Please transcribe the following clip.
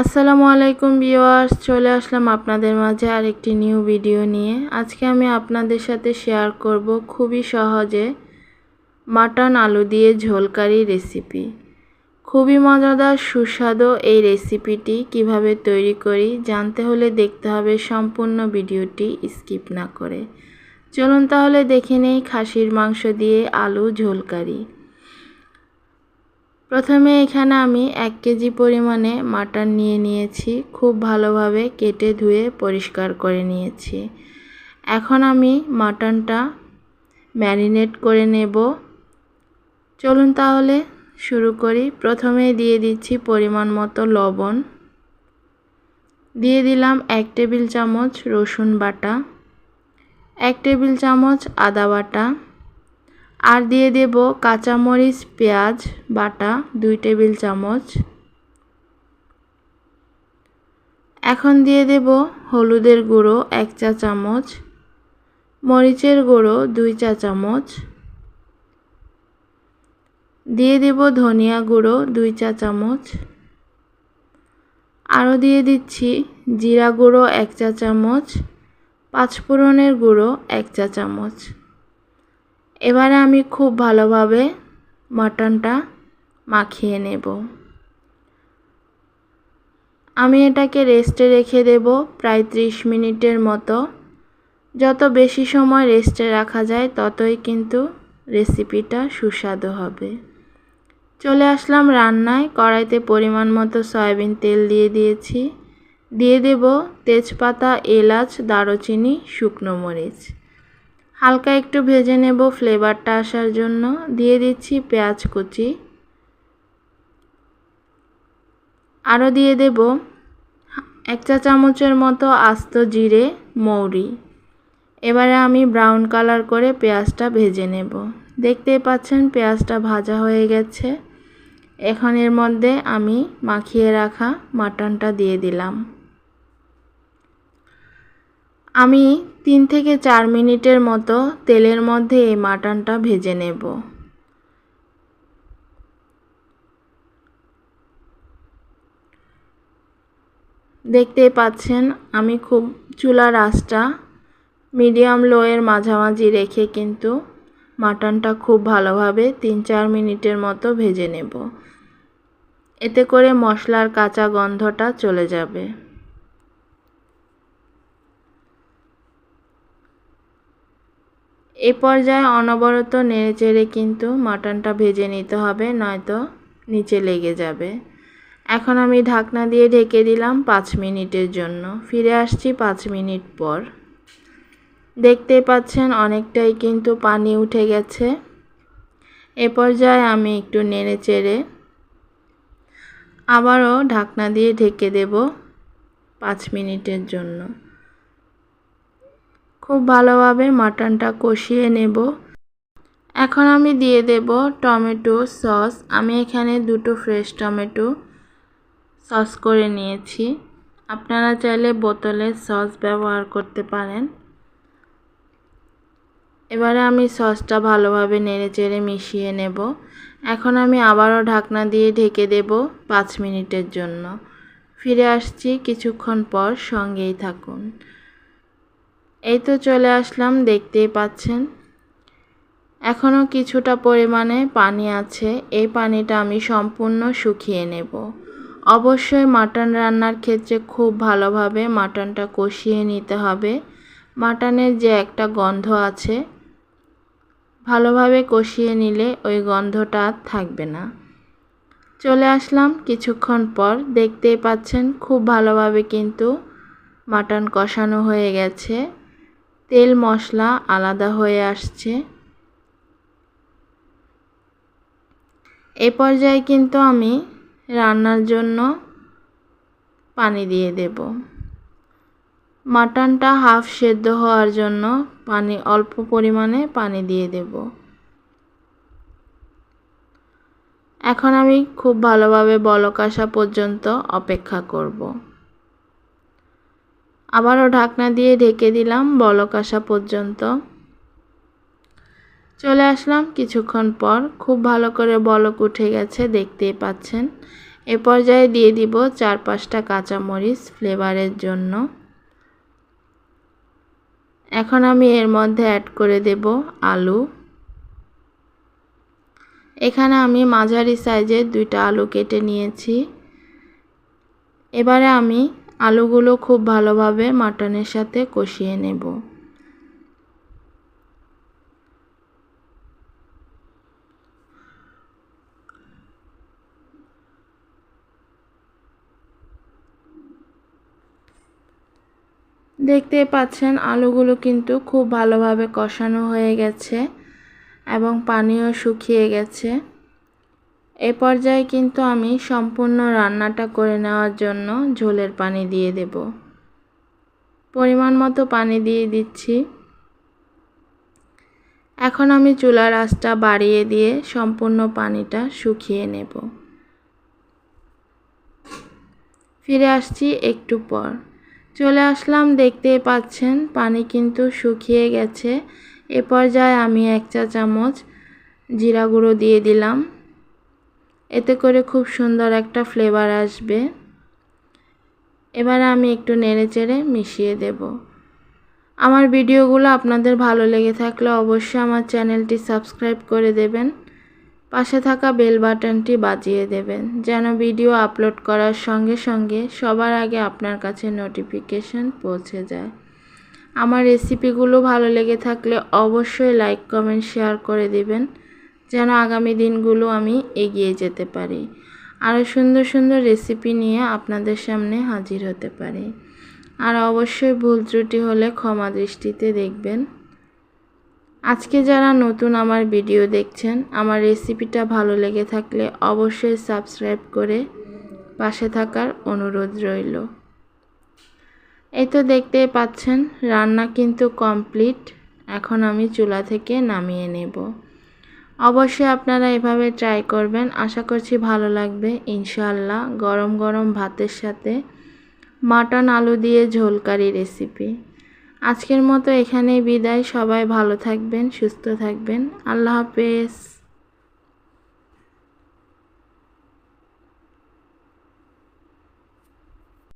আসসালামু আলাইকুম ভিউয়ার্স, চলে আসলাম আপনাদের মাঝে আরেকটি নিউ ভিডিও নিয়ে। আজকে আমি আপনাদের সাথে শেয়ার করব খুবই সহজে মাটন আলু দিয়ে ঝোলকারি রেসিপি। খুবই মজাদার, সুস্বাদু এই রেসিপিটি কীভাবে তৈরি করি জানতে হলে দেখতে হবে সম্পূর্ণ ভিডিওটি স্কিপ না করে। চলুন তাহলে দেখে নেই খাসির মাংস দিয়ে আলু ঝোলকারি। প্রথমে এখানে আমি এক কেজি পরিমাণে মাটন নিয়ে নিয়েছি, খুব ভালোভাবে কেটে ধুয়ে পরিষ্কার করে নিয়েছি। এখন আমি মাটনটা ম্যারিনেট করে নেব। চলুন তাহলে শুরু করি। প্রথমে দিয়ে দিচ্ছি পরিমাণ মতো লবণ। দিয়ে দিলাম এক টেবিল চামচ রসুন বাটা, এক টেবিল চামচ আদা বাটা। আর দিয়ে দেব কাঁচামরিচ, পেঁয়াজ, বাটা, দুই টেবিল চামচ। এখন দিয়ে দেব হলুদের গুঁড়ো, এক চা চামচ। মরিচের গুঁড়ো, দুই চা চামচ। দিয়ে দেব ধনিয়া গুঁড়ো, দুই চা চামচ। আরও দিয়ে দিচ্ছি জিরা গুঁড়ো, এক চা চামচ। পাঁচফোড়নের গুঁড়ো, এক চা চামচ। এবারে আমি খুব ভালোভাবে মাটনটা মাখিয়ে নেব। আমি এটাকে রেস্টে রেখে দেব প্রায় ত্রিশ মিনিটের মতো। যত বেশি সময় রেস্টে রাখা যায়, ততই কিন্তু রেসিপিটা সুস্বাদু হবে। চলে আসলাম রান্নায়। কড়াইতে পরিমাণ মতো সয়াবিন তেল দিয়ে দিয়েছি। দিয়ে দেব তেজপাতা, এলাচ, দারুচিনি, শুকনো মরিচ। হালকা একটু ভেজে নেব ফ্লেভারটা আসার জন্য। দিয়ে দিচ্ছি পেঁয়াজ কুচি। আরও দিয়ে দেব এক চা চামচের মতো আস্ত জিরে, মৌরি। এবারে আমি ব্রাউন কালার করে পেঁয়াজটা ভেজে নেব। দেখতেই পাচ্ছেন পেঁয়াজটা ভাজা হয়ে গেছে। এখন এর মধ্যে আমি মাখিয়ে রাখা মাটনটা দিয়ে দিলাম। আমি তিন থেকে চার মিনিটের মতো তেলের মধ্যে এই মাটনটা ভেজে নেব। দেখতেই পাচ্ছেন, আমি খুব চুলার আঁচটা মিডিয়াম লোয়ের মাঝামাঝি রেখে কিন্তু মাটনটা খুব ভালোভাবে তিন চার মিনিটের মতো ভেজে নেব। এতে করে মশলার কাঁচা গন্ধটা চলে যাবে। এ পর্যায়ে অনবরত নেড়েচেড়ে কিন্তু মাটনটা ভেজে নিতে হবে, নয়তো নিচে লেগে যাবে। এখন আমি ঢাকনা দিয়ে ঢেকে দিলাম পাঁচ মিনিটের জন্য। ফিরে আসছি পাঁচ মিনিট পর। দেখতে পাচ্ছেন অনেকটাই কিন্তু পানি উঠে গেছে। এ পর্যায়ে আমি একটু নেড়ে চেড়ে আবারও ঢাকনা দিয়ে ঢেকে দেব পাঁচ মিনিটের জন্য। খুব ভালোভাবে মাটনটা কষিয়ে নেব। এখন আমি দিয়ে দেব টমেটো সস। আমি এখানে দুটো ফ্রেশ টমেটো সস করে নিয়েছি। আপনারা চাইলে বোতলের সস ব্যবহার করতে পারেন। এবারে আমি সসটা ভালোভাবে নেড়ে চেড়ে মিশিয়ে নেব। এখন আমি আবারও ঢাকনা দিয়ে ঢেকে দেব পাঁচ মিনিটের জন্য। ফিরে আসছি কিছুক্ষণ পর সঙ্গেই থাকুন। এই তো চলে আসলাম, দেখতেই পাচ্ছেন। এখনও কিছুটা পরিমাণে পানি আছে, এই পানিটা আমি সম্পূর্ণ শুকিয়ে নেব। অবশ্যই মাটন রান্নার ক্ষেত্রে খুব ভালোভাবে মাটনটা কষিয়ে নিতে হবে। মাটনের যে একটা গন্ধ আছে, ভালোভাবে কষিয়ে নিলে ওই গন্ধটা আর থাকবে না। চলে আসলাম কিছুক্ষণ পর, দেখতেই পাচ্ছেন খুব ভালোভাবে কিন্তু মাটন কষানো হয়ে গেছে। তেল মশলা আলাদা হয়ে আসছে। এ পর্যায়ে কিন্তু আমি রান্নার জন্য পানি দিয়ে দেব। মাটনটা হাফ সেদ্ধ হওয়ার জন্য পানি, অল্প পরিমাণে পানি দিয়ে দেব। এখন আমি খুব ভালোভাবে বলক পর্যন্ত অপেক্ষা করব। আবারও ঢাকনা দিয়ে ঢেকে দিলাম বলক আসা পর্যন্ত। চলে আসলাম কিছুক্ষণ পর। খুব ভালো করে বলক উঠে গেছে, দেখতেই পাচ্ছেন। এ পর্যায়ে দিয়ে দিব চার পাঁচটা কাঁচামরিচ ফ্লেভারের জন্য। এখন আমি এর মধ্যে অ্যাড করে দেব আলু। এখানে আমি মাঝারি সাইজের দুইটা আলু কেটে নিয়েছি। এবারে আমি আলুগুলো খুব ভালোভাবে মাটনের সাথে কষিয়ে নেব। দেখতে পাচ্ছেন, আলুগুলো কিন্তু খুব ভালোভাবে কষানো হয়ে গেছে এবং পানিও শুকিয়ে গেছে। এ পর্যায়ে কিন্তু আমি সম্পূর্ণ রান্নাটা করে নেওয়ার জন্য ঝোলের পানি দিয়ে দেব। পরিমাণ মতো পানি দিয়ে দিচ্ছি। এখন আমি চুলার আঁচটা বাড়িয়ে দিয়ে সম্পূর্ণ পানিটা শুকিয়ে নেব। ফিরে আসছি একটু পর। চলে আসলাম, দেখতেই পাচ্ছেন পানি কিন্তু শুকিয়ে গেছে। এ পর্যায়ে আমি এক চা চামচ জিরা গুঁড়ো দিয়ে দিলাম। এতে করে খুব সুন্দর একটা ফ্লেভার আসবে। এবারে আমি একটু নেড়ে চেড়ে মিশিয়ে দেব। আমার ভিডিওগুলো আপনাদের ভালো লেগে থাকলে অবশ্যই আমার চ্যানেলটি সাবস্ক্রাইব করে দেবেন। পাশে থাকা বেল বাটনটি বাজিয়ে দেবেন, যেন ভিডিও আপলোড করার সঙ্গে সঙ্গে সবার আগে আপনার কাছে নোটিফিকেশন পৌঁছে যায়। আমার রেসিপিগুলো ভালো লেগে থাকলে অবশ্যই লাইক কমেন্ট শেয়ার করে দেবেন। যেন আগামী দিনগুলো আমি এগিয়ে যেতে পারি। আরও সুন্দর সুন্দর রেসিপি নিয়ে আপনাদের সামনে হাজির হতে পারি। আর অবশ্যই ভুল ত্রুটি হলে ক্ষমা দৃষ্টিতে দেখবেন। আজকে যারা নতুন আমার ভিডিও দেখছেন, আমার রেসিপিটা ভালো লেগে থাকলে অবশ্যই সাবস্ক্রাইব করে পাশে থাকার অনুরোধ রইল। এই তো দেখতেই পাচ্ছেন, রান্না কিন্তু কমপ্লিট এখন আমি চুলা থেকে নামিয়ে নেব। অবশ্যই আপনারা এভাবে ট্রাই করবেন। আশা করছি ভালো লাগবে, ইনশাআল্লাহ। গরম গরম ভাতের সাথে মাটন আলু দিয়ে ঝোলকারি রেসিপি আজকের মতো এখানেই বিদায়। সবাই ভালো থাকবেন, সুস্থ থাকবেন। আল্লাহ হাফেজ।